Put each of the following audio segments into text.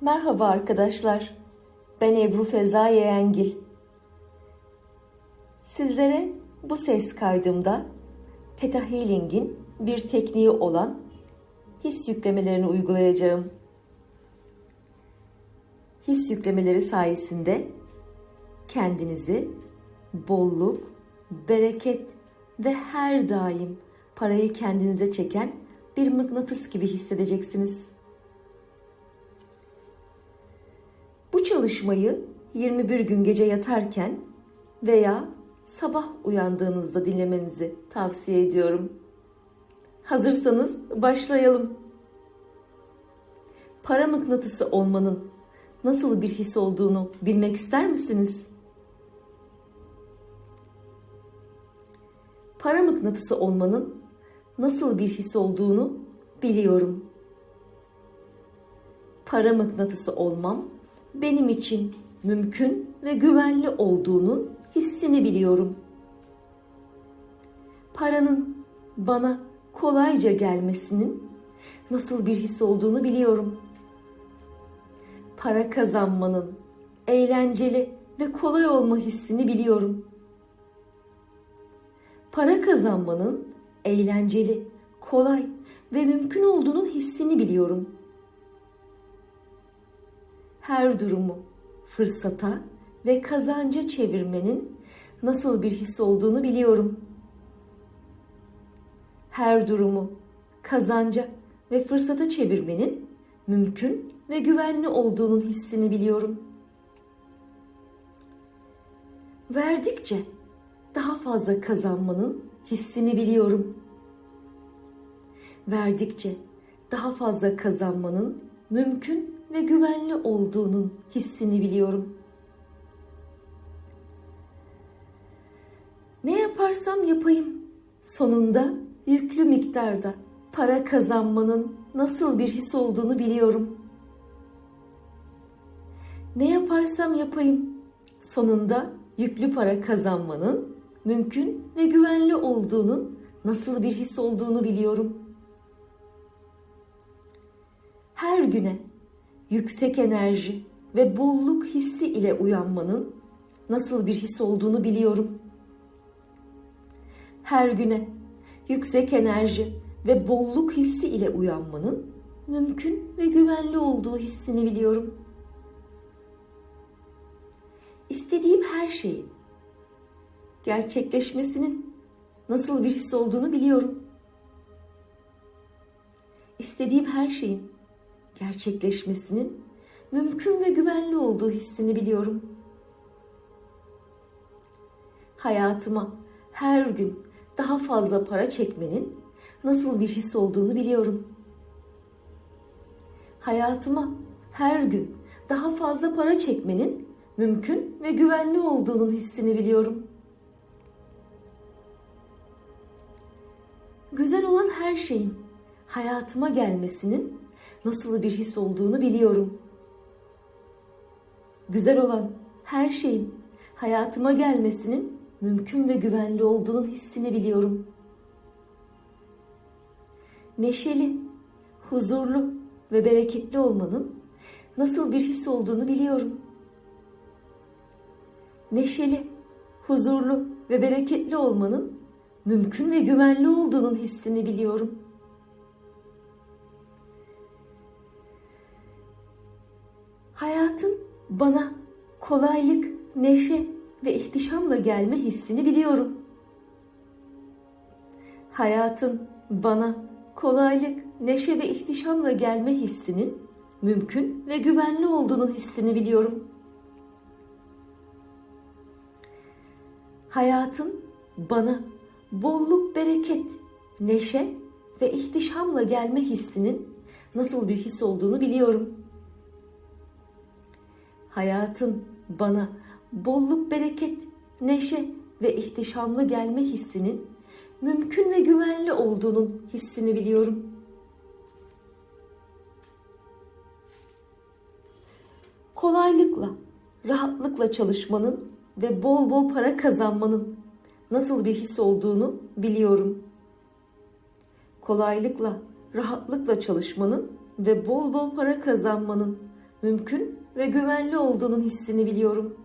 Merhaba arkadaşlar. Ben Ebru Feza Yeğengil. Sizlere bu ses kaydımda Theta Healing'in bir tekniği olan his yüklemelerini uygulayacağım. His yüklemeleri sayesinde kendinizi bolluk, bereket ve her daim parayı kendinize çeken bir mıknatıs gibi hissedeceksiniz. Çalışmayı 21 gün gece yatarken veya sabah uyandığınızda dinlemenizi tavsiye ediyorum. Hazırsanız başlayalım. Para mıknatısı olmanın nasıl bir his olduğunu bilmek ister misiniz? Para mıknatısı olmanın nasıl bir his olduğunu biliyorum. Para mıknatısı olmam benim için mümkün ve güvenli olduğunun hissini biliyorum. Paranın bana kolayca gelmesinin nasıl bir his olduğunu biliyorum. Para kazanmanın eğlenceli ve kolay olma hissini biliyorum. Para kazanmanın eğlenceli, kolay ve mümkün olduğunun hissini biliyorum. Her durumu fırsata ve kazanca çevirmenin nasıl bir his olduğunu biliyorum. Her durumu kazanca ve fırsata çevirmenin mümkün ve güvenli olduğunun hissini biliyorum. Verdikçe daha fazla kazanmanın hissini biliyorum. Verdikçe daha fazla kazanmanın mümkün ve güvenli olduğunun hissini biliyorum. Ne yaparsam yapayım sonunda yüklü miktarda para kazanmanın nasıl bir his olduğunu biliyorum. Ne yaparsam yapayım sonunda yüklü para kazanmanın mümkün ve güvenli olduğunun nasıl bir his olduğunu biliyorum. Her güne yüksek enerji ve bolluk hissi ile uyanmanın nasıl bir his olduğunu biliyorum. Her güne yüksek enerji ve bolluk hissi ile uyanmanın mümkün ve güvenli olduğu hissini biliyorum. İstediğim her şeyin gerçekleşmesinin nasıl bir his olduğunu biliyorum. İstediğim her şeyin gerçekleşmesinin mümkün ve güvenli olduğu hissini biliyorum. Hayatıma her gün daha fazla para çekmenin nasıl bir his olduğunu biliyorum. Hayatıma her gün daha fazla para çekmenin mümkün ve güvenli olduğunun hissini biliyorum. Güzel olan her şeyin hayatıma gelmesinin nasıl bir his olduğunu biliyorum. Güzel olan her şeyin hayatıma gelmesinin mümkün ve güvenli olduğunun hissini biliyorum. Neşeli, huzurlu ve bereketli olmanın nasıl bir his olduğunu biliyorum. Neşeli, huzurlu ve bereketli olmanın mümkün ve güvenli olduğunun hissini biliyorum.'' Bana kolaylık, neşe ve ihtişamla gelme hissini biliyorum. Hayatın bana kolaylık, neşe ve ihtişamla gelme hissinin mümkün ve güvenli olduğunun hissini biliyorum. Hayatın bana bolluk, bereket, neşe ve ihtişamla gelme hissinin nasıl bir his olduğunu biliyorum.'' Hayatın bana bolluk, bereket, neşe ve ihtişamlı gelme hissinin mümkün ve güvenli olduğunun hissini biliyorum. Kolaylıkla, rahatlıkla çalışmanın ve bol bol para kazanmanın nasıl bir his olduğunu biliyorum. Kolaylıkla, rahatlıkla çalışmanın ve bol bol para kazanmanın mümkün ve güvenli olduğunun hissini biliyorum.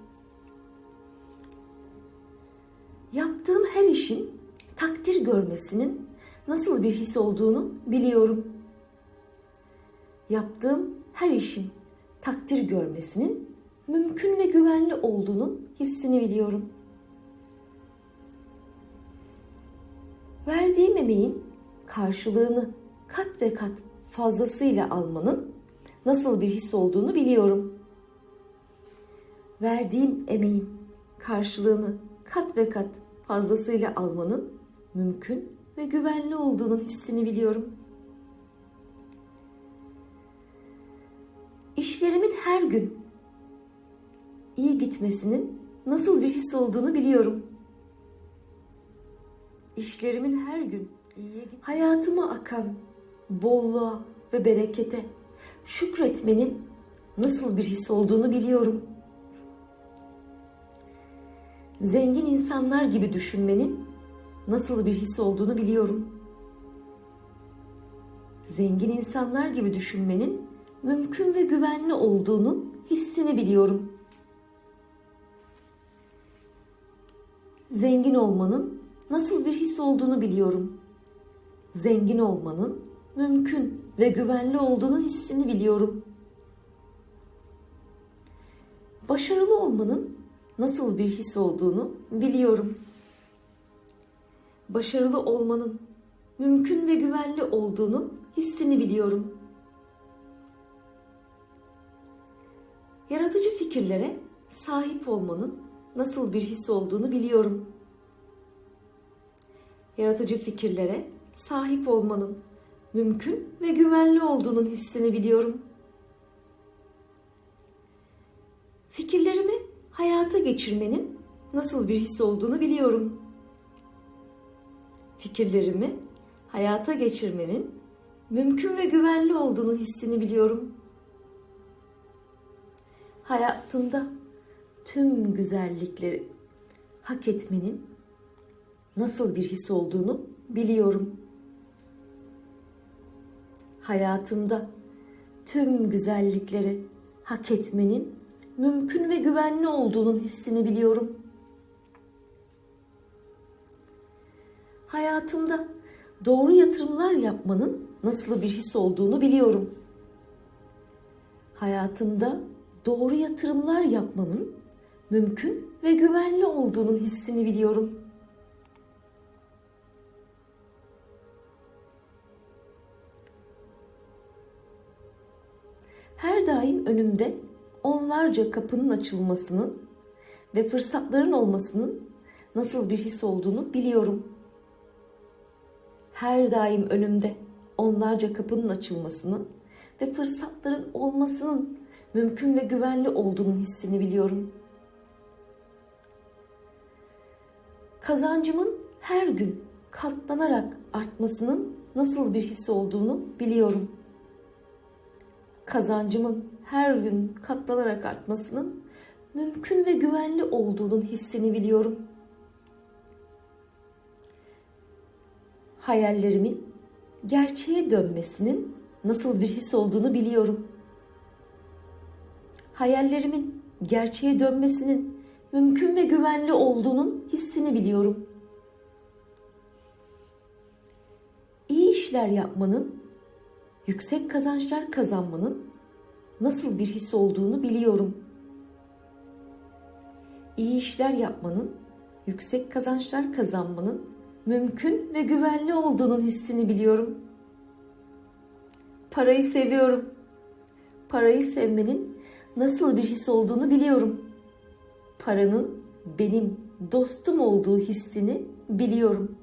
Yaptığım her işin takdir görmesinin nasıl bir his olduğunu biliyorum. Yaptığım her işin takdir görmesinin mümkün ve güvenli olduğunun hissini biliyorum. Verdiğim emeğin karşılığını kat ve kat fazlasıyla almanın nasıl bir his olduğunu biliyorum. Verdiğim emeğin karşılığını kat ve kat fazlasıyla almanın mümkün ve güvenli olduğunun hissini biliyorum. İşlerimin her gün iyi gitmesinin nasıl bir his olduğunu biliyorum. İşlerimin her gün iyiye hayatıma akan bolluğa ve berekete şükretmenin nasıl bir his olduğunu biliyorum. Zengin insanlar gibi düşünmenin nasıl bir his olduğunu biliyorum. Zengin insanlar gibi düşünmenin mümkün ve güvenli olduğunun hissini biliyorum. Zengin olmanın nasıl bir his olduğunu biliyorum. Zengin olmanın mümkün ve güvenli olduğunu hissini biliyorum. Başarılı olmanın nasıl bir his olduğunu biliyorum. Başarılı olmanın mümkün ve güvenli olduğunun hissini biliyorum. Yaratıcı fikirlere sahip olmanın nasıl bir his olduğunu biliyorum. Yaratıcı fikirlere sahip olmanın mümkün ve güvenli olduğunun hissini biliyorum. Fikirlerimi hayata geçirmenin nasıl bir his olduğunu biliyorum. Fikirlerimi hayata geçirmenin mümkün ve güvenli olduğunu hissini biliyorum. Hayatımda tüm güzellikleri hak etmenin nasıl bir his olduğunu biliyorum. Hayatımda tüm güzellikleri hak etmenin mümkün ve güvenli olduğunun hissini biliyorum. Hayatımda doğru yatırımlar yapmanın nasıl bir his olduğunu biliyorum. Hayatımda doğru yatırımlar yapmanın mümkün ve güvenli olduğunun hissini biliyorum. Her daim önümde onlarca kapının açılmasının ve fırsatların olmasının nasıl bir his olduğunu biliyorum. Her daim önümde onlarca kapının açılmasının ve fırsatların olmasının mümkün ve güvenli olduğunun hissini biliyorum. Kazancımın her gün katlanarak artmasının nasıl bir his olduğunu biliyorum. Kazancımın her gün katlanarak artmasının mümkün ve güvenli olduğunun hissini biliyorum. Hayallerimin gerçeğe dönmesinin nasıl bir his olduğunu biliyorum. Hayallerimin gerçeğe dönmesinin mümkün ve güvenli olduğunun hissini biliyorum. İyi işler yapmanın, yüksek kazançlar kazanmanın nasıl bir his olduğunu biliyorum. İyi işler yapmanın, yüksek kazançlar kazanmanın mümkün ve güvenli olduğunun hissini biliyorum. Parayı seviyorum. Parayı sevmenin nasıl bir his olduğunu biliyorum. Paranın benim dostum olduğu hissini biliyorum.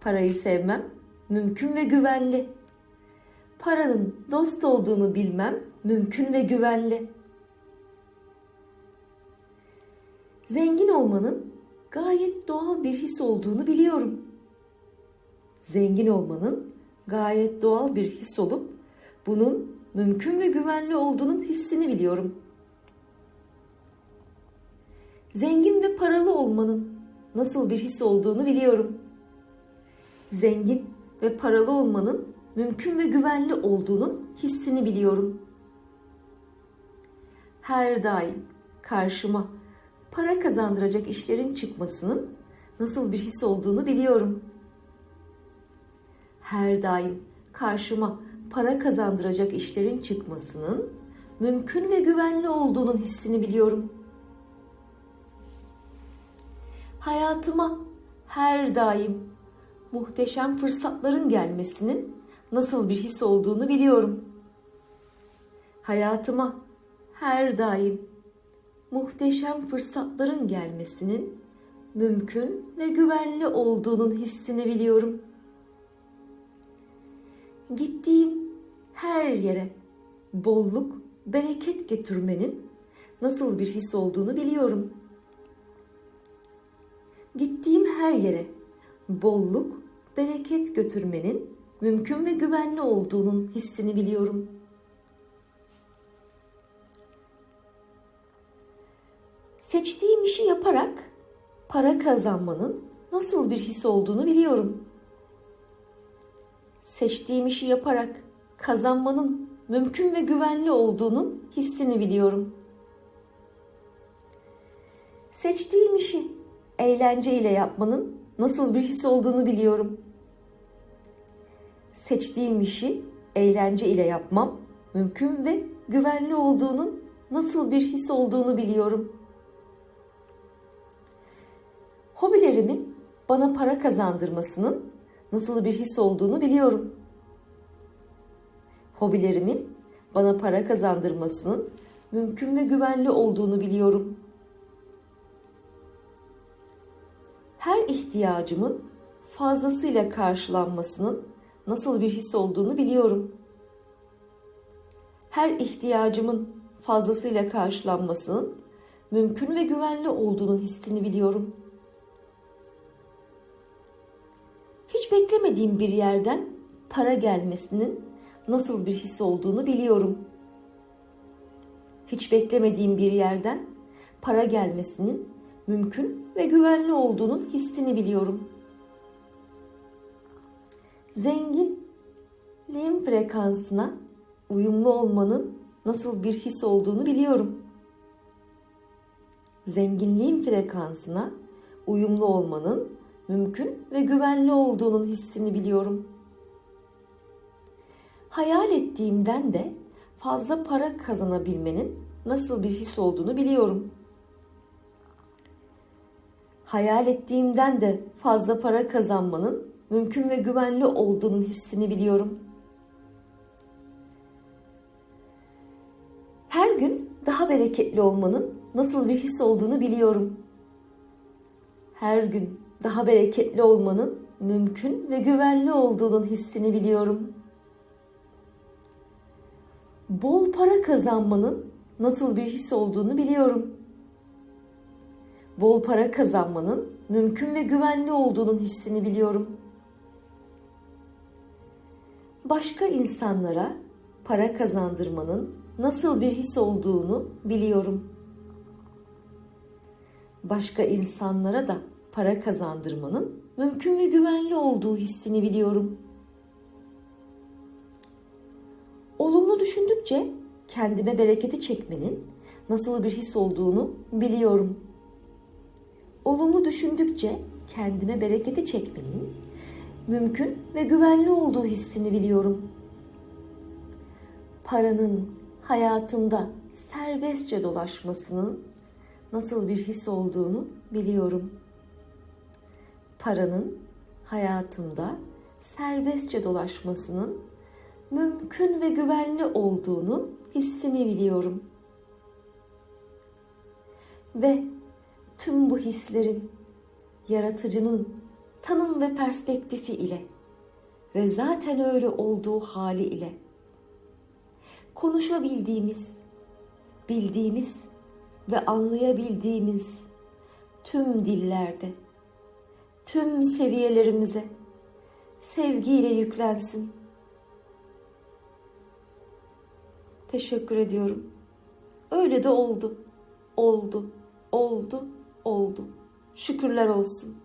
Parayı sevmem mümkün ve güvenli. Paranın dost olduğunu bilmem mümkün ve güvenli. Zengin olmanın gayet doğal bir his olduğunu biliyorum. Zengin olmanın gayet doğal bir his olup bunun mümkün ve güvenli olduğunun hissini biliyorum. Zengin ve paralı olmanın nasıl bir his olduğunu biliyorum. Zengin ve paralı olmanın mümkün ve güvenli olduğunun hissini biliyorum. her daim karşıma para kazandıracak işlerin çıkmasının nasıl bir his olduğunu biliyorum. Her daim karşıma para kazandıracak işlerin çıkmasının mümkün ve güvenli olduğunun hissini biliyorum. Hayatıma her daim muhteşem fırsatların gelmesinin nasıl bir his olduğunu biliyorum. Hayatıma her daim muhteşem fırsatların gelmesinin mümkün ve güvenli olduğunun hissini biliyorum. Gittiğim her yere bolluk, bereket getirmenin nasıl bir his olduğunu biliyorum. Gittiğim her yere bolluk, bereket götürmenin mümkün ve güvenli olduğunun hissini biliyorum. Seçtiğim işi yaparak para kazanmanın nasıl bir his olduğunu biliyorum. Seçtiğim işi yaparak kazanmanın mümkün ve güvenli olduğunun hissini biliyorum. Seçtiğim işi eğlenceyle yapmanın nasıl bir his olduğunu biliyorum. Seçtiğim işi eğlence ile yapmam mümkün ve güvenli olduğunun nasıl bir his olduğunu biliyorum. Hobilerimin bana para kazandırmasının nasıl bir his olduğunu biliyorum. Hobilerimin bana para kazandırmasının mümkün ve güvenli olduğunu biliyorum. Her ihtiyacımın fazlasıyla karşılanmasının nasıl bir his olduğunu biliyorum. Her ihtiyacımın fazlasıyla karşılanmasının mümkün ve güvenli olduğunun hissini biliyorum. Hiç beklemediğim bir yerden para gelmesinin nasıl bir his olduğunu biliyorum. Hiç beklemediğim bir yerden para gelmesinin mümkün ve güvenli olduğunun hissini biliyorum. Zenginliğin frekansına uyumlu olmanın nasıl bir his olduğunu biliyorum. Zenginliğin frekansına uyumlu olmanın mümkün ve güvenli olduğunun hissini biliyorum. Hayal ettiğimden de fazla para kazanabilmenin nasıl bir his olduğunu biliyorum. Hayal ettiğimden de fazla para kazanmanın mümkün ve güvenli olduğunun hissini biliyorum. Her gün daha bereketli olmanın nasıl bir his olduğunu biliyorum. Her gün daha bereketli olmanın mümkün ve güvenli olduğunun hissini biliyorum. Bol para kazanmanın nasıl bir his olduğunu biliyorum. Bol para kazanmanın mümkün ve güvenli olduğunun hissini biliyorum. Başka insanlara para kazandırmanın nasıl bir his olduğunu biliyorum. Başka insanlara da para kazandırmanın mümkün ve güvenli olduğu hissini biliyorum. Olumlu düşündükçe kendime bereketi çekmenin nasıl bir his olduğunu biliyorum. Olumlu düşündükçe kendime bereketi çekmenin mümkün ve güvenli olduğu hissini biliyorum. Paranın hayatımda serbestçe dolaşmasının nasıl bir his olduğunu biliyorum paranın hayatımda serbestçe dolaşmasının mümkün ve güvenli olduğunun hissini biliyorum. Ve tüm bu hislerin yaratıcının tanım ve perspektifi ile ve zaten öyle olduğu hali ile konuşabildiğimiz, bildiğimiz ve anlayabildiğimiz tüm dillerde tüm seviyelerimize sevgiyle yüklensin. Teşekkür ediyorum. Öyle de oldu. Oldu, oldu, oldu. Şükürler olsun.